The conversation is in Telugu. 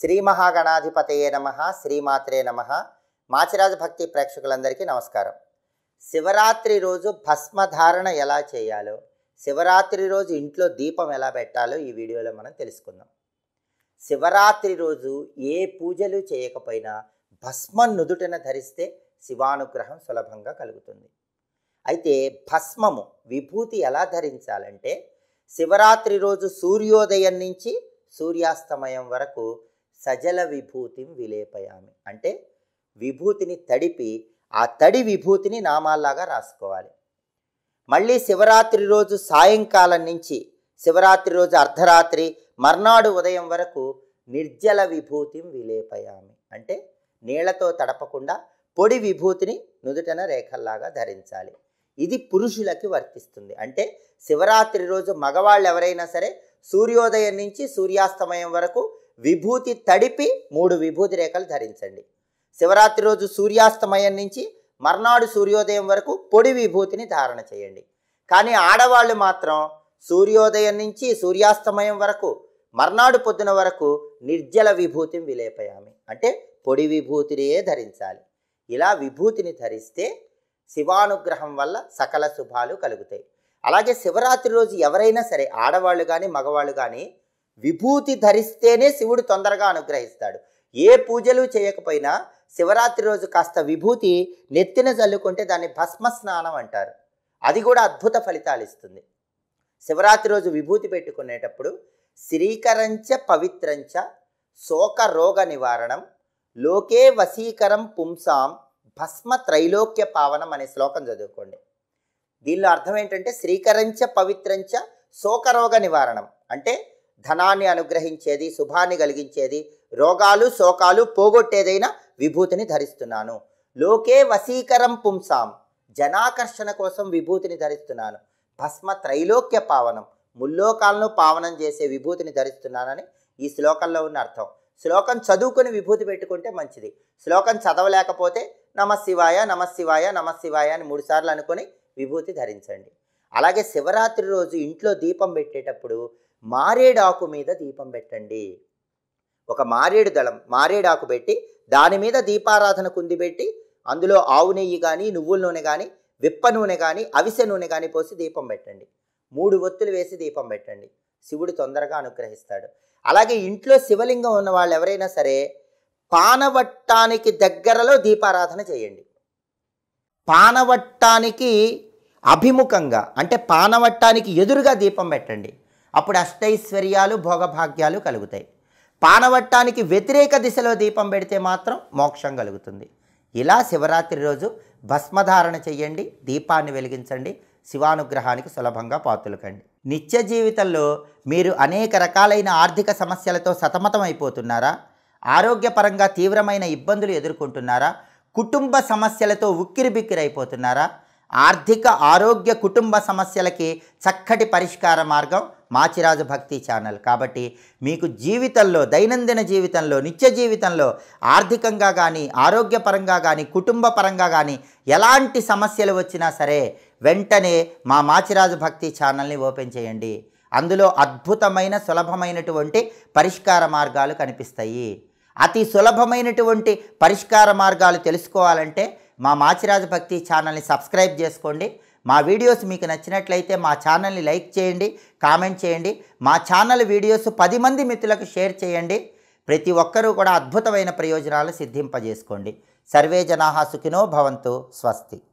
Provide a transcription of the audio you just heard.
శ్రీ మహాగణాధిపతయే నమ శ్రీమాత్రే నమ. మాచిరాజ భక్తి ప్రేక్షకులందరికీ నమస్కారం. శివరాత్రి రోజు భస్మధారణ ఎలా చేయాలో శివరాత్రి రోజు ఇంట్లో దీపం ఎలా పెట్టాలో ఈ వీడియోలో మనం తెలుసుకుందాం. శివరాత్రి రోజు ఏ పూజలు చేయకపోయినా భస్మం నుదుటన ధరిస్తే శివానుగ్రహం సులభంగా కలుగుతుంది. అయితే భస్మము విభూతి ఎలా ధరించాలంటే శివరాత్రి రోజు సూర్యోదయం నుంచి సూర్యాస్తమయం వరకు సజల విభూతిం విలేపయామి. అంటే విభూతిని తడిపి ఆ తడి విభూతిని నామాల్లాగా రాసుకోవాలి. మళ్ళీ శివరాత్రి రోజు సాయంకాలం నుంచి శివరాత్రి రోజు అర్ధరాత్రి మర్నాడు ఉదయం వరకు నిర్జల విభూతిం విలేపయామి. అంటే నీళ్ళతో తడపకుండా పొడి విభూతిని నుదుటన రేఖల్లాగా ధరించాలి. ఇది పురుషులకి వర్తిస్తుంది. అంటే శివరాత్రి రోజు మగవాళ్ళు ఎవరైనా సరే సూర్యోదయం నుంచి సూర్యాస్తమయం వరకు విభూతి తడిపి మూడు విభూతి రేఖలు ధరించండి. శివరాత్రి రోజు సూర్యాస్తమయం నుంచి మర్నాడు సూర్యోదయం వరకు పొడి విభూతిని ధారణ చేయండి. కానీ ఆడవాళ్ళు మాత్రం సూర్యోదయం నుంచి సూర్యాస్తమయం వరకు మర్నాడు పొద్దున వరకు నిర్జల విభూతిని విలేపయామి. అంటే పొడి విభూతినే ధరించాలి. ఇలా విభూతిని ధరిస్తే శివానుగ్రహం వల్ల సకల శుభాలు కలుగుతాయి. అలాగే శివరాత్రి రోజు ఎవరైనా సరే ఆడవాళ్ళు కానీ మగవాళ్ళు కానీ విభూతి ధరిస్తేనే శివుడు తొందరగా అనుగ్రహిస్తాడు. ఏ పూజలు చేయకపోయినా శివరాత్రి రోజు కాస్త విభూతి నెత్తిన చల్లుకుంటే దాన్ని భస్మ స్నానం అంటారు. అది కూడా అద్భుత ఫలితాలు ఇస్తుంది. శివరాత్రి రోజు విభూతి పెట్టుకునేటప్పుడు శ్రీకరంచ పవిత్రంచ శోక రోగ నివారణం లోకే వశీకరం పుంసాం భస్మ త్రైలోక్య పావనం అనే శ్లోకం చదువుకోండి. దీనిలో అర్థం ఏంటంటే శ్రీకరంచ పవిత్రంచ శోకరోగ నివారణం. అంటే ధనాన్ని అనుగ్రహించేది శుభాన్ని కలిగించేది రోగాలు శోకాలు పోగొట్టేదైన విభూతిని ధరిస్తున్నాను. లోకే వశీకరం పుంసాం. జనాకర్షణ కోసం విభూతిని ధరిస్తున్నాను. భస్మ త్రైలోక్య పావనం. ముల్లోకాలను పావనం చేసే విభూతిని ధరిస్తున్నానని ఈ శ్లోకంలో ఉన్న అర్థం. శ్లోకం చదువుకుని విభూతి పెట్టుకుంటే మంచిది. శ్లోకం చదవలేకపోతే నమశివాయ నమశివాయ నమశివాయ అని మూడుసార్లు అనుకొని విభూతి ధరించండి. అలాగే శివరాత్రి రోజు ఇంట్లో దీపం పెట్టేటప్పుడు మారేడాకు మీద దీపం పెట్టండి. ఒక మారేడు దళం మారేడాకు పెట్టి దాని మీద దీపారాధన కుంది పెట్టి అందులో ఆవు నెయ్యి కానీ నువ్వుల నూనె కానీ విప్ప నూనె కానీ అవిసె నూనె కానీ పోసి దీపం పెట్టండి. మూడు ఒత్తులు వేసి దీపం పెట్టండి. శివుడు తొందరగా అనుగ్రహిస్తాడు. అలాగే ఇంట్లో శివలింగం ఉన్న వాళ్ళు ఎవరైనా సరే పానవట్టానికి దగ్గరలో దీపారాధన చేయండి. పానవట్టానికి అభిముఖంగా అంటే పానవట్టానికి ఎదురుగా దీపం పెట్టండి. అప్పుడు అష్టైశ్వర్యాలు భోగభాగ్యాలు కలుగుతాయి. పానవట్టానికి వ్యతిరేక దిశలో దీపం పెడితే మాత్రం మోక్షం కలుగుతుంది. ఇలా శివరాత్రి రోజు భస్మధారణ చెయ్యండి దీపాన్ని వెలిగించండి శివానుగ్రహానికి సులభంగా పాతులకండి. నిత్య జీవితంలో మీరు అనేక రకాలైన ఆర్థిక సమస్యలతో సతమతం అయిపోతున్నారా ఆరోగ్యపరంగా తీవ్రమైన ఇబ్బందులు ఎదుర్కొంటున్నారా? కుటుంబ సమస్యలతో ఉక్కిరిబిక్కిరైపోతున్నారా? ఆర్థిక ఆరోగ్య కుటుంబ సమస్యలకి చక్కటి పరిష్కార మార్గం మాచిరాజు భక్తి ఛానల్. కాబట్టి మీకు జీవితంలో దైనందిన జీవితంలో నిత్య జీవితంలో ఆర్థికంగా కానీ ఆరోగ్యపరంగా కానీ కుటుంబ పరంగా కానీ ఎలాంటి సమస్యలు వచ్చినా సరే వెంటనే మా మాచిరాజు భక్తి ఛానల్ని ఓపెన్ చేయండి. అందులో అద్భుతమైన సులభమైనటువంటి పరిష్కార మార్గాలు కనిపిస్తాయి. అతి సులభమైనటువంటి పరిష్కార మార్గాలు తెలుసుకోవాలంటే మా మాచిరాజు భక్తి ఛానల్ని సబ్స్క్రైబ్ చేసుకోండి. మా వీడియోస్ మీకు నచ్చినట్లయితే మా ఛానల్ని లైక్ చేయండి కామెంట్ చేయండి. మా ఛానల్ వీడియోస్ పది మంది మిత్రులకు షేర్ చేయండి. ప్రతి ఒక్కరూ కూడా అద్భుతమైన ప్రయోజనాలు సిద్ధింపజేసుకోండి. సర్వే జనాహా సుఖినో భవంతు స్వస్తి.